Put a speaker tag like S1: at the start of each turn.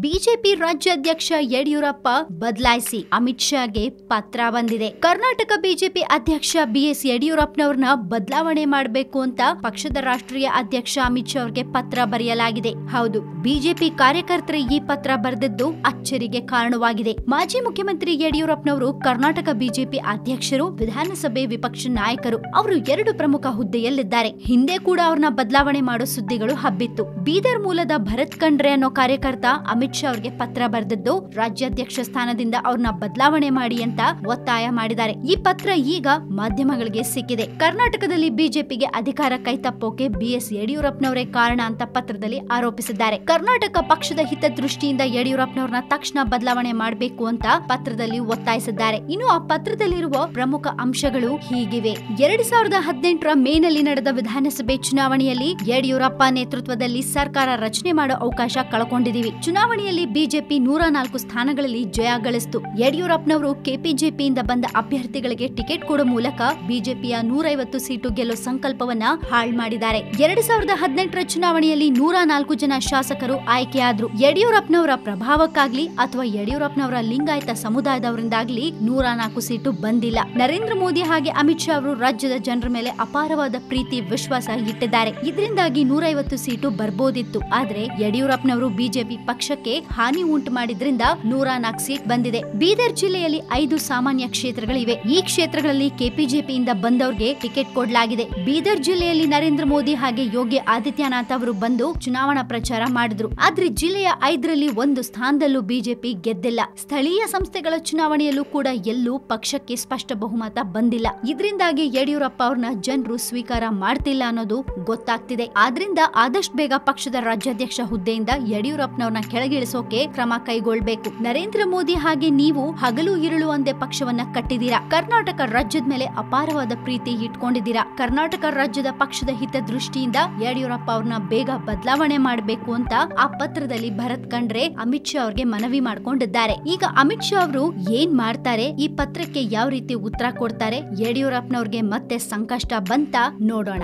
S1: BJP ರಾಜ್ಯಾಧ್ಯಕ್ಷ ಯಡಿಯೂರಪ್ಪ ಬದಲಾಯಿಸಿ ಅಮಿತ್ ಶಾಗೆ ಪತ್ರ ಬಂದಿದೆ. ಕರ್ನಾಟಕ ಬಿಜೆಪಿ ಅಧ್ಯಕ್ಷ ಬಿಎಸ್ ಯಡಿಯೂರಪ್ಪನವ್ರನ್ನ ಬದಲಾವಣೆ ಮಾಡಬೇಕು ಅಂತ ಪಕ್ಷದ ರಾಷ್ಟ್ರೀಯ ಅಧ್ಯಕ್ಷ ಅಮಿತ್ ಶಾ ಅವರಿಗೆ ಪತ್ರ ಬರೆಯಲಾಗಿದೆ. ಹೌದು, ಬಿಜೆಪಿ ಕಾರ್ಯಕರ್ತರು ಈ ಪತ್ರ ಬರೆದಿದ್ದು ಅಚ್ಚರಿಗೆ ಕಾರಣವಾಗಿದೆ. ಮಾಜಿ ಮುಖ್ಯಮಂತ್ರಿ ಯಡಿಯೂರಪ್ಪನವರು ಕರ್ನಾಟಕ ಬಿಜೆಪಿ ಅಧ್ಯಕ್ಷರು, ವಿಧಾನಸಭೆ ವಿಪಕ್ಷ ನಾಯಕರು, ಅವರು ಎರಡು ಪ್ರಮುಖ ಹುದ್ದೆಯಲ್ಲಿದ್ದಾರೆ. ಹಿಂದೆ ಕೂಡ ಅವ್ರನ್ನ ಬದಲಾವಣೆ ಮಾಡೋ ಸುದ್ದಿಗಳು ಹಬ್ಬಿತ್ತು. ಬೀದರ್ ಮೂಲದ ಭರತ್ ಖಂಡ್ರೆ ಅನ್ನೋ ಕಾರ್ಯಕರ್ತ ಅಮಿತ್ ಶಾ ಅವರಿಗೆ ಪತ್ರ ಬರೆದಿದ್ದು ರಾಜ್ಯಾಧ್ಯಕ್ಷ ಸ್ಥಾನದಿಂದ ಅವ್ರನ್ನ ಬದಲಾವಣೆ ಮಾಡಿ ಅಂತ ಒತ್ತಾಯ ಮಾಡಿದ್ದಾರೆ. ಈ ಪತ್ರ ಈಗ ಮಾಧ್ಯಮಗಳಿಗೆ ಸಿಕ್ಕಿದೆ. ಕರ್ನಾಟಕದಲ್ಲಿ ಬಿಜೆಪಿಗೆ ಅಧಿಕಾರ ಕೈತಪ್ಪೋಕೆ ಬಿಎಸ್ ಯಡಿಯೂರಪ್ಪನವರೇ ಕಾರಣ ಅಂತ ಪತ್ರದಲ್ಲಿ ಆರೋಪಿಸಿದ್ದಾರೆ. ಕರ್ನಾಟಕ ಪಕ್ಷದ ಹಿತದೃಷ್ಟಿಯಿಂದ ಯಡಿಯೂರಪ್ಪನವ್ರನ್ನ ತಕ್ಷಣ ಬದಲಾವಣೆ ಮಾಡಬೇಕು ಅಂತ ಪತ್ರದಲ್ಲಿ ಒತ್ತಾಯಿಸಿದ್ದಾರೆ. ಇನ್ನು ಆ ಪತ್ರದಲ್ಲಿರುವ ಪ್ರಮುಖ ಅಂಶಗಳು ಹೀಗಿವೆ. ಎರಡ್ ಸಾವಿರದ ಹದಿನೆಂಟರ ಮೇನಲ್ಲಿ ನಡೆದ ವಿಧಾನಸಭೆ ಚುನಾವಣೆಯಲ್ಲಿ ಯಡಿಯೂರಪ್ಪ ನೇತೃತ್ವದಲ್ಲಿ ಸರ್ಕಾರ ರಚನೆ ಮಾಡೋ ಅವಕಾಶ ಕಳ್ಕೊಂಡಿದೀವಿ ಚುನಾವಣೆಯಲ್ಲಿ ಬಿಜೆಪಿ ನೂರ ನಾಲ್ಕು ಸ್ಥಾನಗಳಲ್ಲಿ ಜಯ ಗಳಿಸಿತು. ಯಡಿಯೂರಪ್ಪನವರು ಕೆಪಿಜೆಪಿಯಿಂದ ಬಂದ ಅಭ್ಯರ್ಥಿಗಳಿಗೆ ಟಿಕೆಟ್ ಕೊಡುವ ಮೂಲಕ ಬಿಜೆಪಿಯ ನೂರೈವತ್ತು ಸೀಟು ಗೆಲ್ಲೋ ಸಂಕಲ್ಪವನ್ನ ಹಾಳ್ ಮಾಡಿದ್ದಾರೆ. ಎರಡ್ ಸಾವಿರದ ಹದಿನೆಂಟರ ಚುನಾವಣೆಯಲ್ಲಿ ನೂರ ನಾಲ್ಕು ಜನ ಶಾಸಕರು ಆಯ್ಕೆಯಾದ್ರು. ಯಡಿಯೂರಪ್ಪನವರ ಪ್ರಭಾವಕ್ಕಾಗ್ಲಿ ಅಥವಾ ಯಡಿಯೂರಪ್ಪನವರ ಲಿಂಗಾಯತ ಸಮುದಾಯದವರಿಂದಾಗ್ಲಿ ನೂರ ನಾಲ್ಕು ಸೀಟು ಬಂದಿಲ್ಲ. ನರೇಂದ್ರ ಮೋದಿ ಹಾಗೆ ಅಮಿತ್ ಶಾ ಅವರು ರಾಜ್ಯದ ಜನರ ಮೇಲೆ ಅಪಾರವಾದ ಪ್ರೀತಿ, ವಿಶ್ವಾಸ ಇಟ್ಟಿದ್ದಾರೆ. ಇದರಿಂದಾಗಿ ನೂರೈವತ್ತು ಸೀಟು ಬರ್ಬೋದಿತ್ತು. ಆದ್ರೆ ಯಡಿಯೂರಪ್ಪನವರು ಬಿಜೆಪಿ ಪಕ್ಷಕ್ಕೆ ಹಾನಿ ಉಂಟು ಮಾಡಿದ್ರಿಂದ ನೂರ ನಾಲ್ಕು ಸೀಟ್ ಬಂದಿದೆ. ಬೀದರ್ ಜಿಲ್ಲೆಯಲ್ಲಿ ಐದು ಸಾಮಾನ್ಯ ಕ್ಷೇತ್ರಗಳಿವೆ. ಈ ಕ್ಷೇತ್ರಗಳಲ್ಲಿ ಕೆಪಿಜೆಪಿಯಿಂದ ಬಂದವರಿಗೆ ಟಿಕೆಟ್ ಕೊಡಲಾಗಿದೆ. ಬೀದರ್ ಜಿಲ್ಲೆಯಲ್ಲಿ ನರೇಂದ್ರ ಮೋದಿ ಹಾಗೆ ಯೋಗಿ ಆದಿತ್ಯನಾಥ್ ಅವರು ಬಂದು ಚುನಾವಣಾ ಪ್ರಚಾರ ಮಾಡಿದ್ರು. ಆದ್ರೆ ಜಿಲ್ಲೆಯ ಐದರಲ್ಲಿ ಒಂದು ಸ್ಥಾನದಲ್ಲೂ ಬಿಜೆಪಿ ಗೆದ್ದಿಲ್ಲ. ಸ್ಥಳೀಯ ಸಂಸ್ಥೆಗಳ ಚುನಾವಣೆಯಲ್ಲೂ ಕೂಡ ಎಲ್ಲೂ ಪಕ್ಷಕ್ಕೆ ಸ್ಪಷ್ಟ ಬಹುಮತ ಬಂದಿಲ್ಲ. ಇದರಿಂದಾಗಿ ಯಡಿಯೂರಪ್ಪ ಅವ್ರನ್ನ ಜನರು ಸ್ವೀಕಾರ ಮಾಡ್ತಿಲ್ಲ ಅನ್ನೋದು ಗೊತ್ತಾಗ್ತಿದೆ. ಆದ್ರಿಂದ ಆದಷ್ಟು ಬೇಗ ಪಕ್ಷದ ರಾಜ್ಯಾಧ್ಯಕ್ಷ ಹುದ್ದೆಯಿಂದ ಯಡಿಯೂರಪ್ಪನವ್ರನ್ನ ಕೆಳಗಿಳಿಸೋಕೆ ಕ್ರಮ ಕೈಗೊಳ್ಳಬೇಕು ನರೇಂದ್ರ ಮೋದಿ ಹಾಗೆ ನೀವು ಹಗಲು ಇರುಳು ಒಂದೇ ಪಕ್ಷವನ್ನ ಕಟ್ಟಿದೀರಾ ಕರ್ನಾಟಕ ರಾಜ್ಯದ ಮೇಲೆ ಅಪಾರವಾದ ಪ್ರೀತಿ ಇಟ್ಕೊಂಡಿದ್ದೀರಾ? ಕರ್ನಾಟಕ ರಾಜ್ಯದ ಪಕ್ಷದ ಹಿತದೃಷ್ಟಿಯಿಂದ ಯಡಿಯೂರಪ್ಪ ಅವ್ರನ್ನ ಬೇಗ ಬದಲಾವಣೆ ಮಾಡಬೇಕು ಅಂತ ಆ ಪತ್ರದಲ್ಲಿ ಭರತ್ ಖಂಡ್ರೆ ಅಮಿತ್ ಶಾ ಅವ್ರಿಗೆ ಮನವಿ ಮಾಡ್ಕೊಂಡಿದ್ದಾರೆ. ಈಗ ಅಮಿತ್ ಶಾ ಅವರು ಏನ್ ಮಾಡ್ತಾರೆ? ಈ ಪತ್ರಕ್ಕೆ ಯಾವ ರೀತಿ ಉತ್ತರ ಕೊಡ್ತಾರೆ? ಯಡಿಯೂರಪ್ಪನವ್ರಿಗೆ ಮತ್ತೆ ಸಂಕಷ್ಟ ಬಂತ? ನೋಡೋಣ.